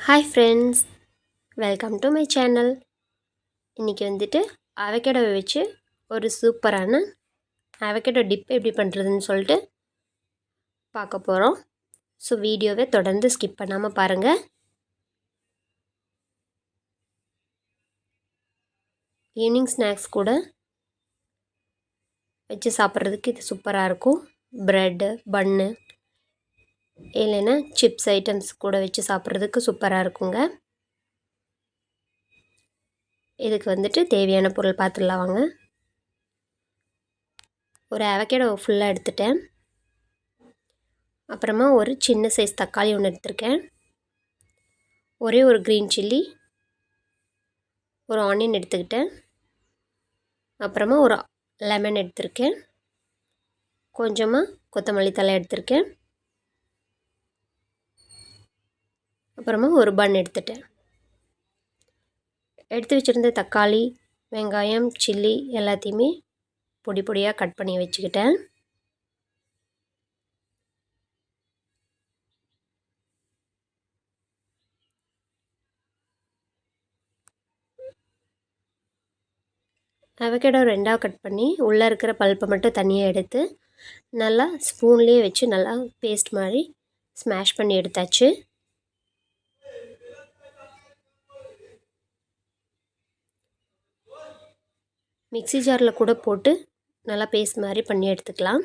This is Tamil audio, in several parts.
Hi friends welcome to my channel இன்றைக்கி வந்துட்டு அவக்கேடோவை வச்சு ஒரு சூப்பரான அவக்கேடோ டிப் எப்படி பண்ணுறதுன்னு சொல்லிட்டு பார்க்க போகிறோம் ஸோ வீடியோவை தொடர்ந்து ஸ்கிப் பண்ணாமல் பாருங்கள் ஈவினிங் ஸ்நாக்ஸ் கூட வச்சு சாப்பிட்றதுக்கு இது சூப்பராக இருக்கும். ப்ரெட்டு பன்னு இல்லைன்னா சிப்ஸ் ஐட்டம்ஸ் கூட வச்சு சாப்பிட்றதுக்கு சூப்பராக இருக்குங்க. இதுக்கு வந்துட்டு தேவையான பொருள் பார்த்துடலாம் வாங்க. ஒரு அவக்கேடோ ஃபுல்லாக எடுத்துட்டேன். அப்புறமா ஒரு சின்ன சைஸ் தக்காளி ஒன்று எடுத்திருக்கேன். ஒரே ஒரு க்ரீன் சில்லி ஒரு ஆனியன் எடுத்துக்கிட்டேன். அப்புறமா ஒரு லெமன் எடுத்திருக்கேன். கொஞ்சமாக கொத்தமல்லி தலை எடுத்திருக்கேன். அப்புறமா ஒரு பன் எடுத்துட்டேன். எடுத்து வச்சுருந்த தக்காளி வெங்காயம் சில்லி எல்லாத்தையுமே பொடி பொடியாக கட் பண்ணி வச்சுக்கிட்டேன். அவகேடோ ரெண்டாக கட் பண்ணி உள்ளே இருக்கிற பல்ப்பை மட்டும் தனியாக எடுத்து நல்லா ஸ்பூன்லேயே வச்சு நல்லா பேஸ்ட் மாதிரி ஸ்மாஷ் பண்ணி எடுத்தாச்சு. மிக்சி ஜாரில் கூட போட்டு நல்லா பேஸ்ட் மாதிரி பண்ணி எடுத்துக்கலாம்.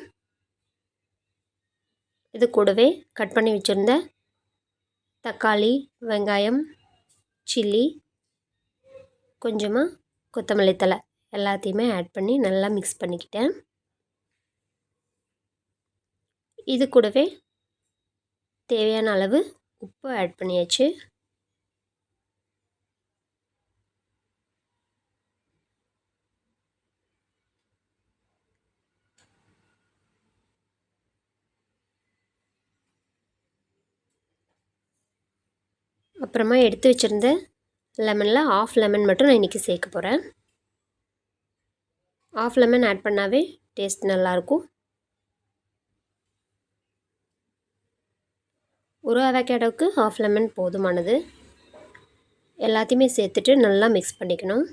இது கூடவே கட் பண்ணி வச்சுருந்த தக்காளி வெங்காயம் சில்லி கொஞ்சமாக கொத்தமல்லி தலை எல்லாத்தையுமே ஆட் பண்ணி நல்லா மிக்ஸ் பண்ணிக்கிட்டேன். இது கூடவே தேவையான அளவு உப்பு ஆட் பண்ணியாச்சு. அப்புறமா எடுத்து வச்சுருந்த லெமனில் ஆஃப் லெமன் மட்டும் நான் இன்றைக்கி சேர்க்க போகிறேன் ஆஃப் லெமன் ஆட் பண்ணாவே டேஸ்ட் நல்லாயிருக்கும் ஒரு அவகேடோவுக்கு ஆஃப் லெமன் போதுமானது. எல்லாத்தையுமே சேர்த்துட்டு நல்லா மிக்ஸ் பண்ணிக்கணும்.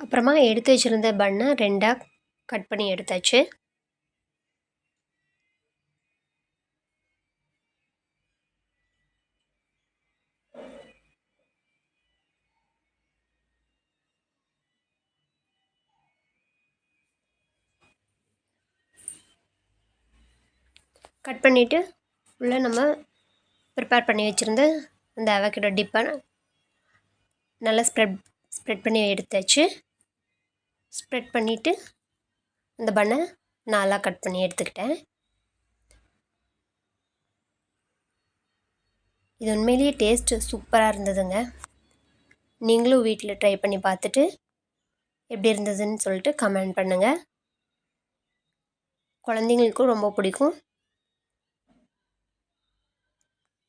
அப்புறமா எடுத்து வச்சுருந்த பண்ணை ரெண்டாக கட் பண்ணி எடுத்தாச்சு. கட் பண்ணிவிட்டு உள்ளே நம்ம ப்ரிப்பேர் பண்ணி வச்சுருந்த அந்த அவக்கிட டிப்பை நல்லா ஸ்ப்ரெட் ஸ்ப்ரெட் பண்ணி எடுத்தாச்சு. ஸ்ப்ரெட் பண்ணிவிட்டு அந்த பண்ணை நாலாக கட் பண்ணி எடுத்துக்கிட்டேன். இது உண்மையிலேயே டேஸ்ட்டு சூப்பராக இருந்ததுங்க. நீங்களும் வீட்டில் ட்ரை பண்ணி பார்த்துட்டு எப்படி இருந்ததுன்னு சொல்லிட்டு கமெண்ட் பண்ணுங்கள் குழந்தைங்களுக்கும் ரொம்ப பிடிக்கும்.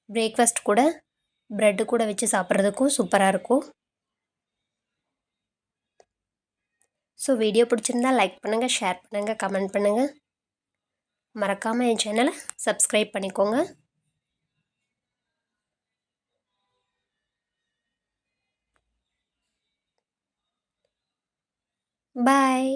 பிரேக்ஃபாஸ்ட் கூட ப்ரெட்டு கூட வச்சு சாப்பிட்றதுக்கும் சூப்பராக இருக்கும். ஸோ வீடியோ பிடிச்சிருந்தா லைக் பண்ணுங்கள் ஷேர் பண்ணுங்கள் கமெண்ட் பண்ணுங்கள் மறக்காமல் என் சேனலை சப்ஸ்கிரைப் பண்ணிக்கோங்க. பாய்